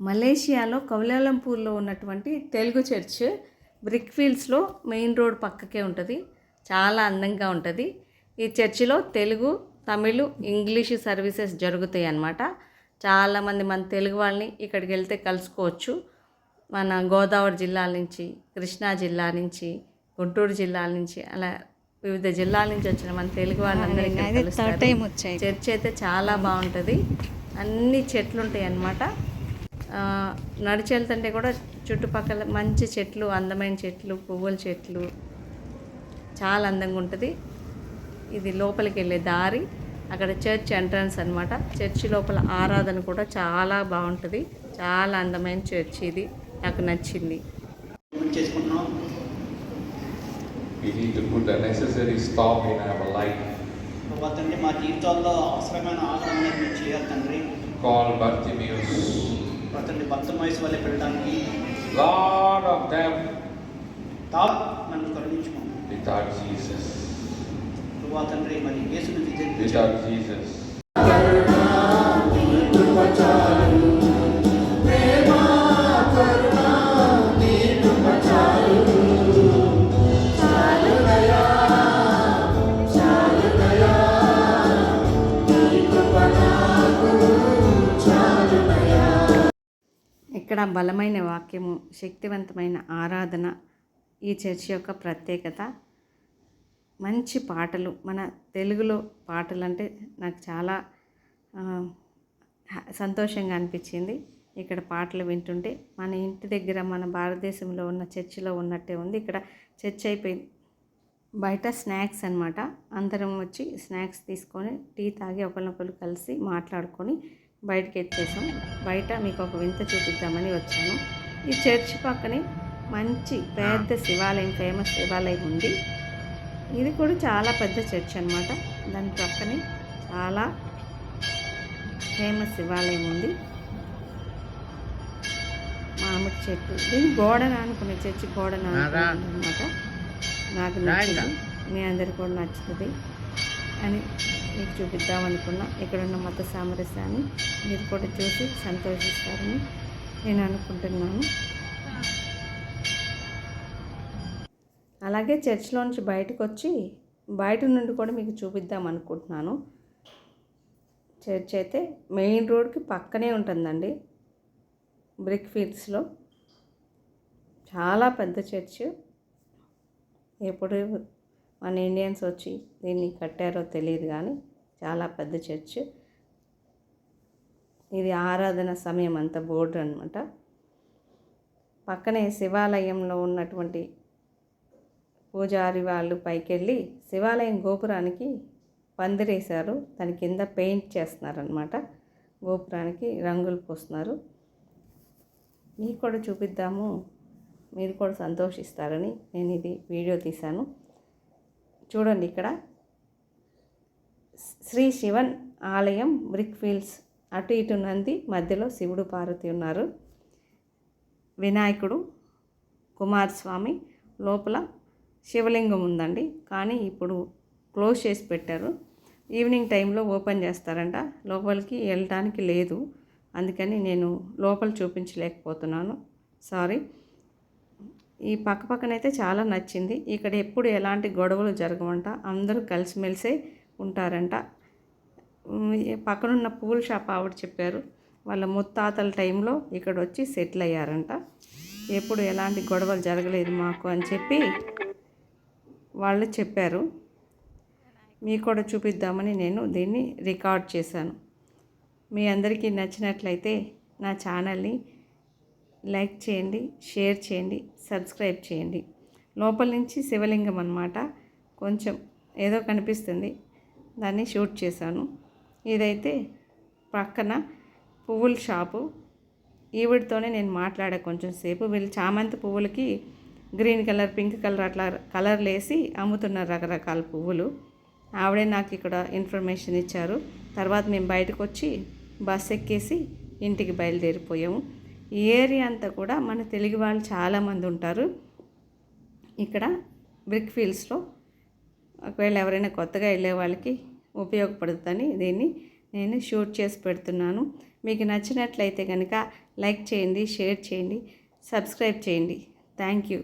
మలేషియాలో కౌలాలంపూర్లో ఉన్నటువంటి తెలుగు చర్చ్ బ్రిక్ ఫీల్డ్స్లో మెయిన్ రోడ్ పక్కకే ఉంటుంది. చాలా అందంగా ఉంటుంది. ఈ చర్చిలో తెలుగు తమిళ్ ఇంగ్లీష్ సర్వీసెస్ జరుగుతాయి అన్నమాట. చాలామంది మన తెలుగు వాళ్ళని ఇక్కడికి వెళ్తే కలుసుకోవచ్చు. మన గోదావరి జిల్లాల నుంచి కృష్ణా జిల్లా నుంచి గుంటూరు జిల్లాల నుంచి అలా వివిధ జిల్లాల నుంచి వచ్చిన మన తెలుగు వాళ్ళందరికీ చర్చ్ అయితే చాలా బాగుంటుంది. అన్ని చెట్లు ఉంటాయి అన్నమాట. నడిచి వెళ్తుంటే కూడా చుట్టుపక్కల మంచి చెట్లు అందమైన చెట్లు పువ్వుల చెట్లు. చాలా అందంగా ఉంటుంది. ఇది లోపలికి వెళ్ళే దారి. అక్కడ చర్చ్ ఎంట్రన్స్ అన్నమాట. చర్చి లోపల ఆరాధన కూడా చాలా బాగుంటుంది. చాలా అందమైన చర్చ్ ఇది. నాకు నచ్చింది. మా జీవితాల్లో అవసరమైన ఆహారం చేయాలి తండ్రి? ప్రభా తండ్రి భక్త వయసు వల్ల పెట్టడానికి Lord of them, తా నన్ను కరుణించుకోండి without Jesus. ప్రభా తండ్రి మరి యేసుని విజయం Without Jesus. ఇక్కడ బలమైన వాక్యము శక్తివంతమైన ఆరాధన ఈ చర్చ యొక్క ప్రత్యేకత. మంచి పాటలు మన తెలుగులో పాటలు అంటే నాకు చాలా సంతోషంగా అనిపించింది. ఇక్కడ పాటలు వింటుంటే మన ఇంటి దగ్గర మన భారతదేశంలో ఉన్న చర్చిలో ఉన్నట్టే ఉంది. ఇక్కడ చర్చ్ అయిపోయింది బయట స్నాక్స్ అన్నమాట. అందరం వచ్చి స్నాక్స్ తీసుకొని టీ తాగి ఒకరినొకరు కలిసి మాట్లాడుకొని బయటకి వచ్చేసాం బయట మీకు ఒక వింత చూపిద్దామని వచ్చాను. ఈ చర్చ్ పక్కనే మంచి పెద్ద శివాలయం ఫేమస్ శివాలయం ఉంది. ఇది కూడా చాలా పెద్ద చర్చ్ అన్నమాట. దాని పక్కనే చాలా ఫేమస్ శివాలయం ఉంది. మామిడి చెట్టు. దీని గోడన అనుకునే చర్చి గోడన అనమాట నాకు నచ్చింది. మీ అందరికి కూడా నచ్చుతుంది. అని మీకు చూపిద్దాం అనుకున్నా. ఇక్కడున్న మత సామరస్యాన్ని మీరు కూడా చూసి సంతోషిస్తారని నేను అనుకుంటున్నాను. అలాగే చర్చ్లో నుంచి బయటకు వచ్చి బయట నుండి కూడా మీకు చూపిద్దాం అనుకుంటున్నాను. చర్చ్ అయితే మెయిన్ రోడ్కి పక్కనే ఉంటుందండి. బ్రిక్ ఫీల్డ్స్లో. చాలా పెద్ద చర్చ్. ఎప్పుడు మన ఇండియన్స్ వచ్చి దీన్ని కట్టారో తెలియదు కానీ చాలా పెద్ద చర్చ్. ఇది ఆరాధన సమయం అంత బోర్డు అనమాట పక్కనే శివాలయంలో ఉన్నటువంటి పూజారి వాళ్ళు పైకెళ్ళి శివాలయం గోపురానికి పందిరేశారు. దాని కింద పెయింట్ చేస్తున్నారనమాట గోపురానికి రంగులు పోస్తున్నారు. మీకు కూడా చూపిద్దాము. మీరు కూడా సంతోషిస్తారని నేను ఇది వీడియో తీశాను. చూడండి ఇక్కడ. శ్రీ శివన్ ఆలయం బ్రిక్ ఫీల్డ్స్ అటు ఇటు నంది మధ్యలో శివుడు పార్వతి ఉన్నారు. వినాయకుడు కుమారస్వామి లోపల శివలింగం ఉందండి. కానీ ఇప్పుడు క్లోజ్ చేసి పెట్టారు. ఈవినింగ్ టైంలో ఓపెన్ చేస్తారంట. లోపలికి వెళ్ళటానికి లేదు. అందుకని నేను లోపల చూపించలేకపోతున్నాను. సారీ. ఈ పక్క పక్కనైతే చాలా నచ్చింది. ఇక్కడ ఎప్పుడు ఎలాంటి గొడవలు జరగవంట. అందరూ కలిసిమెలిసే ఉంటారంట. పక్కనున్న పూల షాప్ ఆవిడ చెప్పారు. వాళ్ళ ముత్తాతల టైంలో ఇక్కడ వచ్చి సెటిల్ అయ్యారంట ఎప్పుడు ఎలాంటి గొడవలు జరగలేదు మాకు అని చెప్పి వాళ్ళు చెప్పారు. మీకు కూడా చూపిద్దామని నేను దీన్ని రికార్డ్ చేశాను. మీ అందరికీ నచ్చినట్లయితే నా ఛానల్ని లైక్ చేయండి షేర్ చేయండి సబ్స్క్రైబ్ చేయండి. లోపల నుంచి శివలింగం అన్నమాట. కొంచెం ఏదో కనిపిస్తుంది. దాన్ని షూట్ చేశాను. ఇదైతే పక్కన పువ్వుల షాపు. ఈవిడితోనే నేను మాట్లాడా కొంచెం సేపు. వీళ్ళు చామంతి పువ్వులకి గ్రీన్ కలర్ పింక్ కలర్ అట్లా కలర్లు వేసి అమ్ముతున్నారు రకరకాల పువ్వులు. ఆవిడే నాకు ఇక్కడ ఇన్ఫర్మేషన్ ఇచ్చారు. తర్వాత మేము బయటకు వచ్చి బస్ ఎక్కేసి ఇంటికి బయలుదేరిపోయాము. ఈ ఏరియా అంతా కూడా మన తెలుగు వాళ్ళు చాలామంది ఉంటారు. ఇక్కడ బ్రిక్ ఫీల్డ్స్లో ఒకవేళ ఎవరైనా కొత్తగా వెళ్ళే వాళ్ళకి ఉపయోగపడుతుందని దీన్ని నేను షూట్ చేసి పెడుతున్నాను. మీకు నచ్చినట్లయితే కనుక లైక్ చేయండి షేర్ చేయండి సబ్స్క్రైబ్ చేయండి. Thank you.